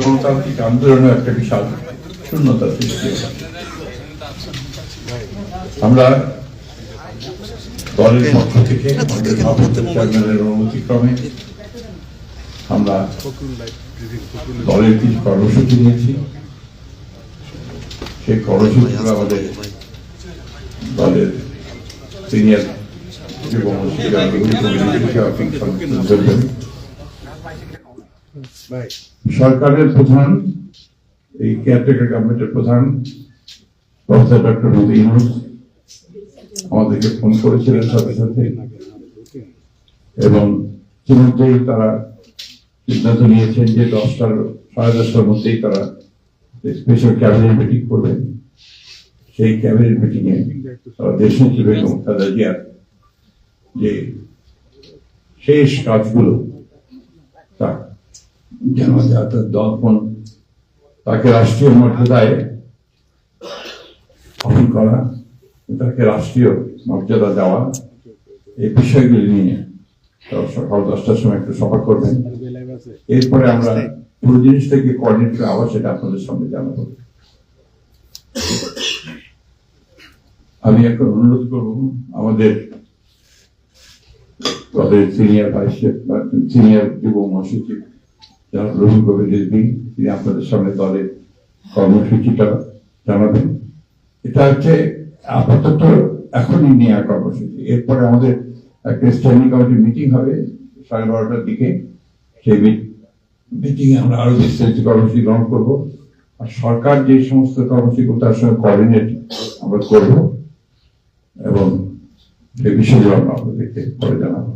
গণতান্ত্রিক আন্দোলনের একটা বিশাল শূন্যতা সৃষ্টি। আমরা দলের পক্ষ থেকে চেয়ারম্যানের অনুমতিক্রমে আমরা দলের কিছু কর্মসূচি নিয়েছি সেই কর্মসূচিগুলো আমাদের দলের সিনিয়র এবং সরকারের প্রধান, এই কেয়ারটেকার গভর্নমেন্টের প্রধান প্রফেসর ডক্টর আমাদেরকে ফোন করেছিলেন সাথে সাথে। এবং ইতিমধ্যেই তারা সিদ্ধান্ত নিয়েছেন যে দশটার, সাড়ে দশটার মধ্যেই তারা স্পেশাল ক্যাবিনেট মিটিং করবেন। সেই ক্যাবিনেট মিটিং এ তারা দেশনেত্রী বেগম খালেদা যে শেষ কাজগুলো, তা যেন যাতে দর্পণ তাকে রাষ্ট্রীয় মর্যাদায় অর্পণ করা, তাকে রাষ্ট্রীয় মর্যাদা দেওয়া, এই বিষয়গুলি নিয়ে সকাল দশটার সময় একটু সভা করবেন। এরপরে আমরা পুরো জিনিসটাকে কোঅর্ডিনেট করে আবার সেটা আপনাদের সামনে জানাব। আমি এখন অনুরোধ করব, আমাদের দলের সিনিয়র ভাইস সিনিয়র যুব মহাসচিব যারা রবি রিজভি তিনি আপনাদের সামনে দলের কর্মসূচিটা জানাবেন। এটা হচ্ছে আপাতত এখনই নেওয়া কর্মসূচি। এরপরে আমাদের একটা স্ট্যান্ডিং কমিটি মিটিং হবে সাড়ে বারোটার দিকে। সেই মিটিং এ আমরা আরও বিস্তারিত কর্মসূচি গ্রহণ করব। আর সরকার যে সমস্ত কর্মসূচি তার সঙ্গে কোঅর্ডিনেট আমরা করব। এবং এই বিষয়গুলো আমরা আপনাদেরকে পরে জানাব।